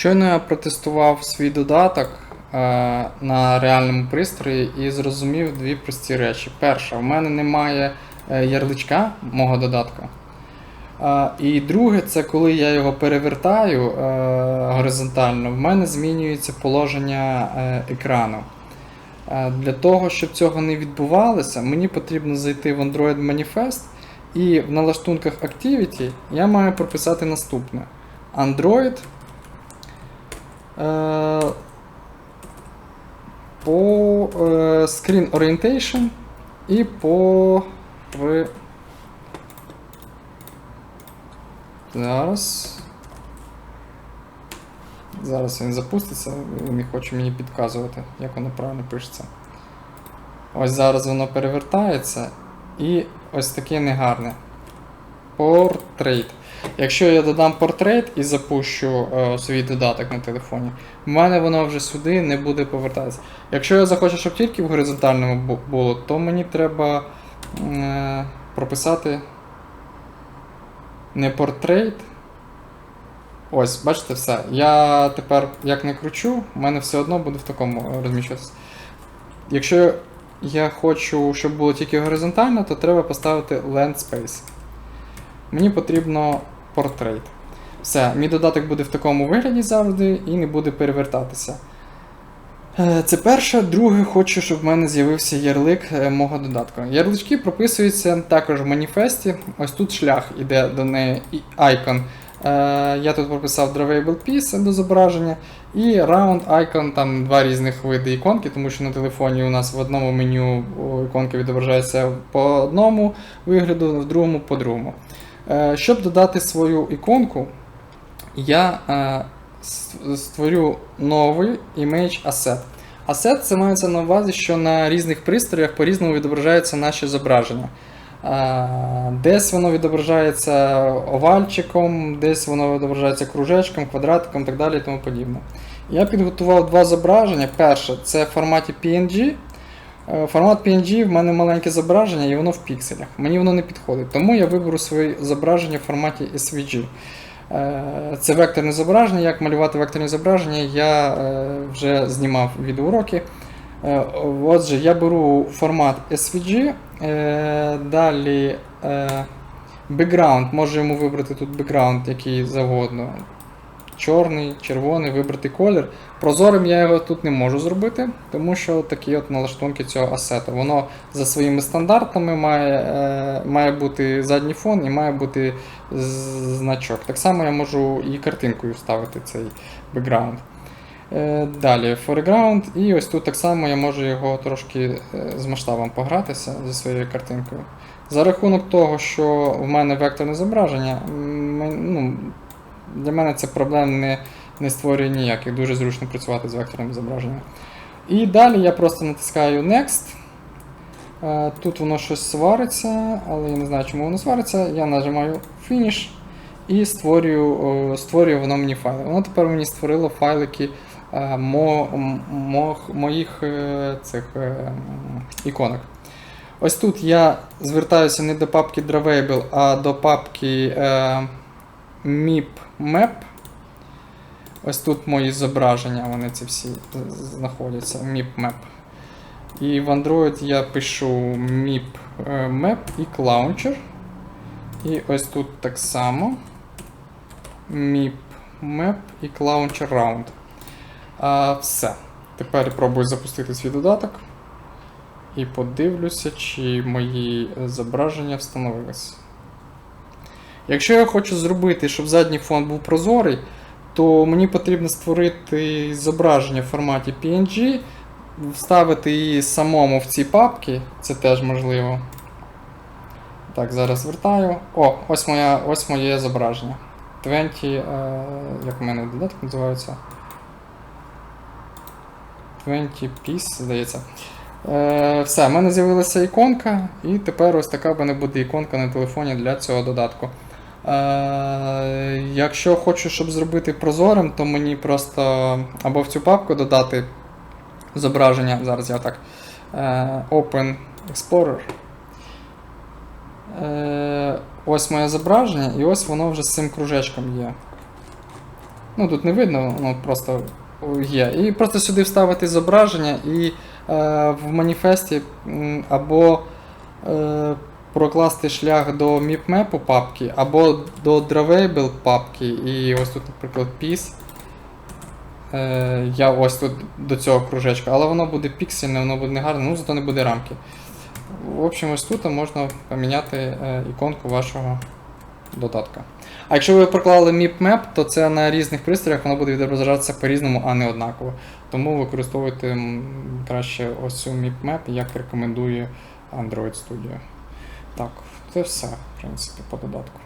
Щойно я протестував свій додаток е, на реальному пристрої і зрозумів дві прості речі. Перша, в мене немає е, ярличка мого додатка. Е, і друге, це коли я його перевертаю е, горизонтально, в мене змінюється положення е, екрану. Е, Для того, щоб цього не відбувалося, мені потрібно зайти в Android Manifest і в налаштунках Activity я маю прописати наступне: Android по е, Screen Orientation і по. Зараз. Зараз він запуститься, він не хоче мені підказувати, як воно правильно пишеться. Ось зараз воно перевертається. І ось таке негарне. Портрейт. Якщо я додам портрейт і запущу е, свій додаток на телефоні, в мене воно вже сюди не буде повертатися. Якщо я захочу, щоб тільки в горизонтальному було, то мені треба е, прописати не портрейт. Ось, бачите, все. Я тепер як не кручу, в мене все одно буде в такому е, розміщуватися. Якщо я хочу, щоб було тільки горизонтально, то треба поставити Land Space. Мені потрібно портрейт. Все, мій додаток буде в такому вигляді завжди і не буде перевертатися. Е, Це перше. Друге, хочу, щоб в мене з'явився ярлик е, мого додатку. Ярлички прописуються також в маніфесті. Ось тут шлях іде до неї і айкон. Е, Я тут прописав Drawable Piece до зображення. І Round Icon, там два різних види іконки, тому що на телефоні у нас в одному меню іконки відображаються по одному вигляду, в другому по другому. Е, Щоб додати свою іконку, я е, створю новий Image Asset. Asset це мається на увазі, що на різних пристроях по-різному відображаються наші зображення. Е, Десь воно відображається овальчиком, десь воно відображається кружечком, квадратиком так далі і тому подібне. Я підготував два зображення. Перше це в форматі PNG. Е, Формат PNG в мене маленьке зображення і воно в пікселях. Мені воно не підходить. Тому я виберу своє зображення в форматі SVG. Е, Це векторне зображення. Як малювати векторне зображення, я е, вже знімав відеоуроки. Отже, я беру формат SVG, далі background, можу йому вибрати тут background, який завгодно. Чорний, червоний, вибрати колір. Прозорим я його тут не можу зробити, тому що такі от налаштунки цього асету. Воно за своїми стандартами має, е, має бути задній фон і має бути значок. Так само я можу і картинкою вставити цей бекграунд. Е, Далі foreground, і ось тут так само я можу його трошки е, з масштабом погратися зі своєю картинкою. За рахунок того, що в мене векторне зображення, ну, для мене це проблем не, не створює ніяких. Дуже зручно працювати з векторним зображенням. І далі я просто натискаю Next. Е, Тут воно щось свариться, але я не знаю, чому воно свариться. Я нажимаю Finish і створюю, створює воно мені файли. Воно тепер мені створило файлики е, мо, мо, моїх е, цих іконок. Ось тут я звертаюся не до папки Drawable, а до папки MIP Map. Ось тут мої зображення, вони ці всі знаходяться. MIP Map. І в Android я пишу е, Map і Launcher. І ось тут так само. MIP Map і Launcher Round. А, все. Тепер пробую запустити свій додаток. І подивлюся, чи мої зображення встановились. Якщо я хочу зробити, щоб задній фон був прозорий, то мені потрібно створити зображення в форматі PNG, вставити її самому в ці папки, це теж можливо. Так, зараз вертаю. О, ось, моя, ось моє зображення. 20, е, як в мене додаток називається? 20 piece, здається. Е, все, в мене з'явилася іконка, і тепер ось така в мене буде іконка на телефоні для цього додатку. Е, якщо хочу, щоб зробити прозорим, то мені просто або в цю папку додати зображення. Зараз я так. Е, Open Explorer. Е, ось моє зображення, і ось воно вже з цим кружечком є. Ну тут не видно, воно просто є. І просто сюди вставити зображення і в маніфесті або прокласти шлях до MipMap папки, або до Drawable папки. І ось тут, наприклад, PIS. Е, я ось тут до цього кружечка, але воно буде піксельне, воно буде не гарне, ну зато не буде рамки. В общем, ось тут можна поміняти е, іконку вашого додатка. А якщо ви проклали MipMap, то це на різних пристроях воно буде відображатися по-різному, а не однаково. Тому використовуйте краще ось цю MipMap, як рекомендує Android Studio. Так, це все, в принципі, по додатку.